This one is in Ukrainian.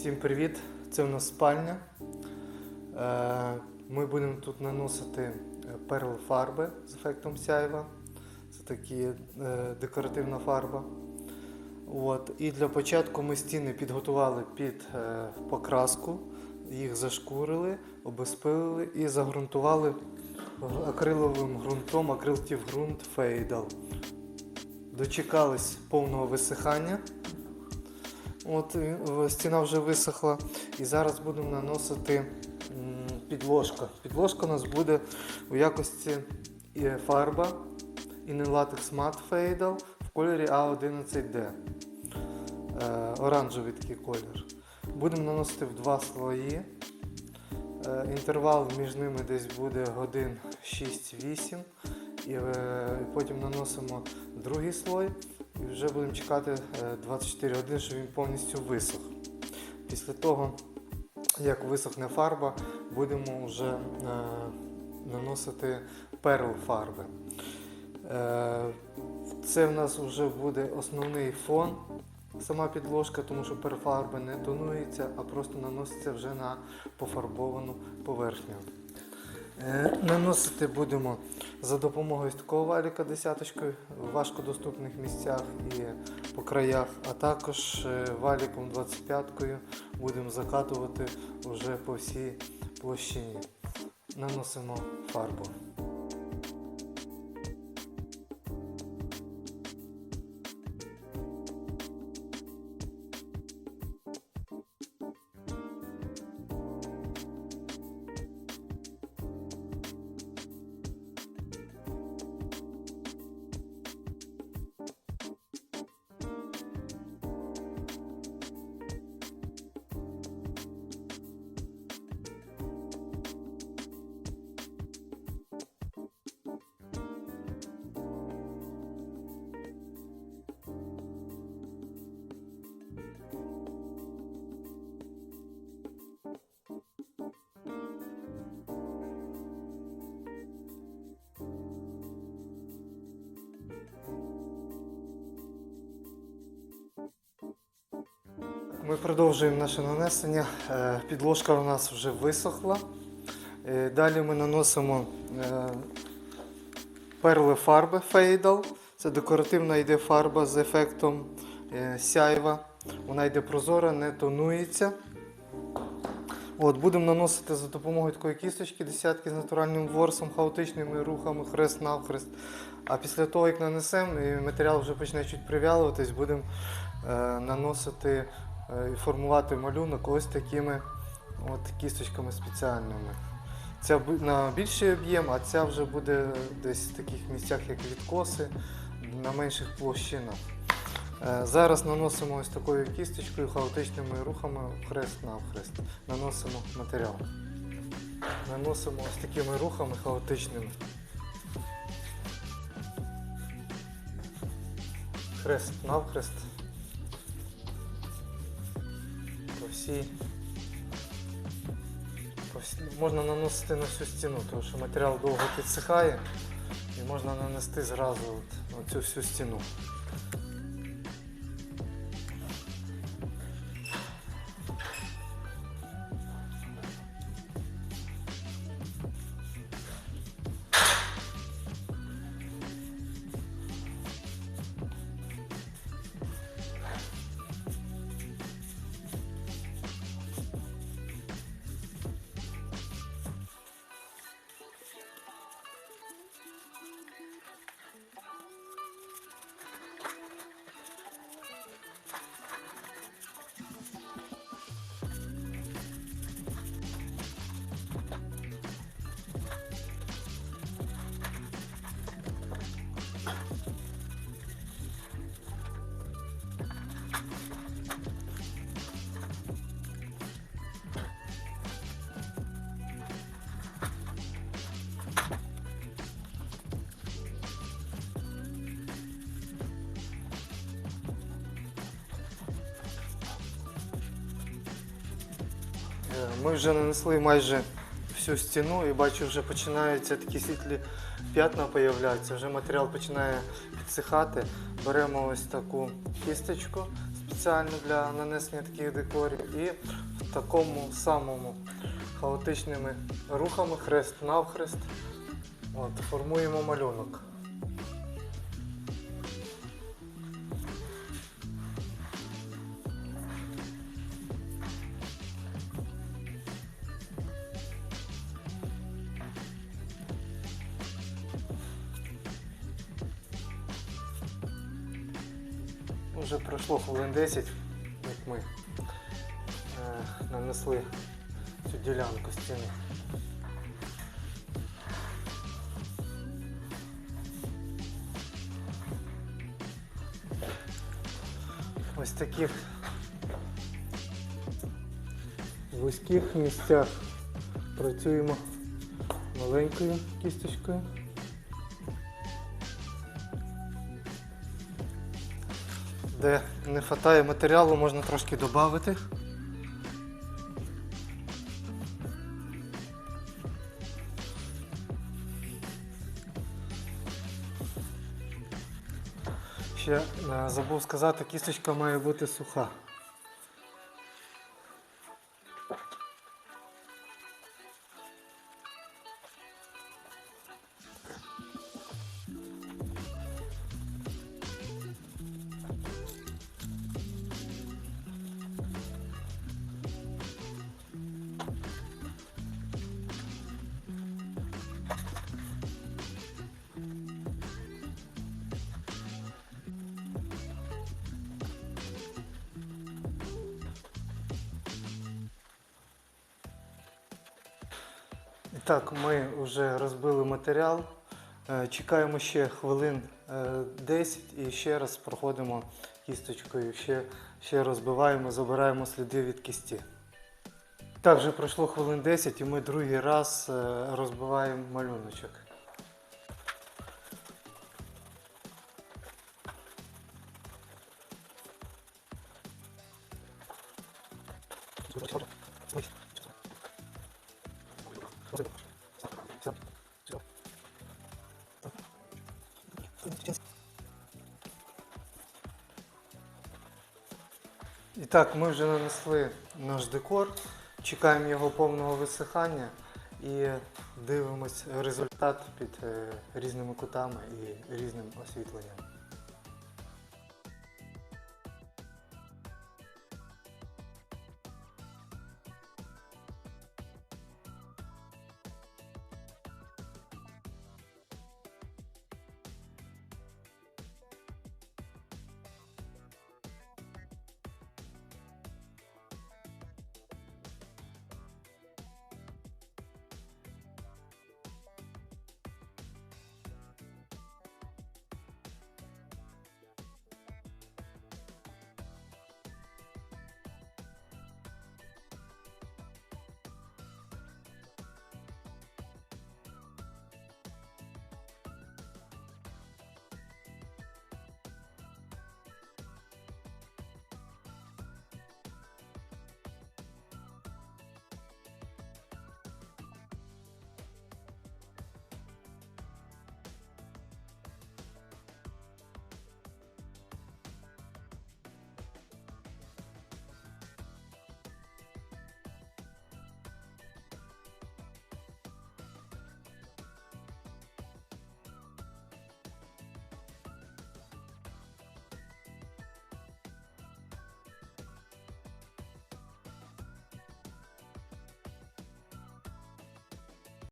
Всім привіт! Це у нас спальня. Е, Ми будемо тут наносити е, перл фарби з ефектом сяйва. Це такі е, декоративна фарба. От. І для початку ми стіни підготували під покраску, їх зашкурили, обезпилили і загрунтували акриловим ґрунтом, акрилтів ґрунт фейдал. Дочекались повного висихання. От стіна вже висохла. І зараз будемо наносити підложка. Підложка у нас буде у якості е, фарба Inelatex Matte Fadal в кольорі A11D. Е, оранжевий такий колір. Будемо наносити в два слої. Е, інтервал між ними десь буде годин 6-8. І е, потім наносимо другий слой. І вже будемо чекати е, 24 години, щоб він повністю висох. Після того, як висохне фарба, будемо вже е, наносити перл фарби. Е, Це в нас вже буде основний фон, сама підложка, тому що перфарба не тонується, а просто наноситься вже на пофарбовану поверхню. Е, Наносити будемо за допомогою такого валіка десяточкою в важкодоступних місцях і по краях, а також е, валіком 25-кою будемо закатувати вже по всій площині. Наносимо фарбу. Ми продовжуємо наше нанесення. Е, Підложка у нас вже висохла. Е, Далі ми наносимо е, перли фарби Фейдал. Це декоративна йде фарба з ефектом сяйва. Вона йде прозора, не тонується. От, будемо наносити за допомогою такої кісточки десятки з натуральним ворсом, хаотичними рухами, хрест навхрест. А після того, як нанесемо, і матеріал вже почне чуть прив'ялуватись, будемо е, наносити і формувати малюнок ось такими от кісточками спеціальними. Ця на більший об'єм, а ця вже буде десь в таких місцях, як відкоси, на менших площинах. Е, Зараз наносимо ось такою кісточкою, хаотичними рухами хрест навхрест. Наносимо матеріал. Наносимо ось такими рухами хаотичними. Хрест навхрест. Всі... Можна наносити на всю стіну, тому що матеріал довго підсихає і можна нанести зразу от, на цю всю стіну. Ми вже нанесли майже всю стіну і бачу, вже починаються такі світлі п'ятна появляються, вже матеріал починає підсихати. Беремо ось таку кісточку спеціально для нанесення таких декорів. І в такому самому хаотичними рухами, хрест навхрест, формуємо малюнок. Вже пройшло хвилин 10, як ми е, нанесли цю ділянку стіни. Ось таких вузьких місцях працюємо маленькою кісточкою. Де не вистачає матеріалу, можна трошки додати. Ще е, забув сказати, кісточка має бути суха. І так, ми вже розбили матеріал. Е, Чекаємо ще хвилин е, 10 і ще раз проходимо кісточкою, ще, ще розбиваємо, забираємо сліди від кісті. Так, вже пройшло хвилин 10 і ми другий раз е, розбиваємо малюночок. І так, ми вже нанесли наш декор, чекаємо його повного висихання і дивимось результат під е, різними кутами і різним освітленням.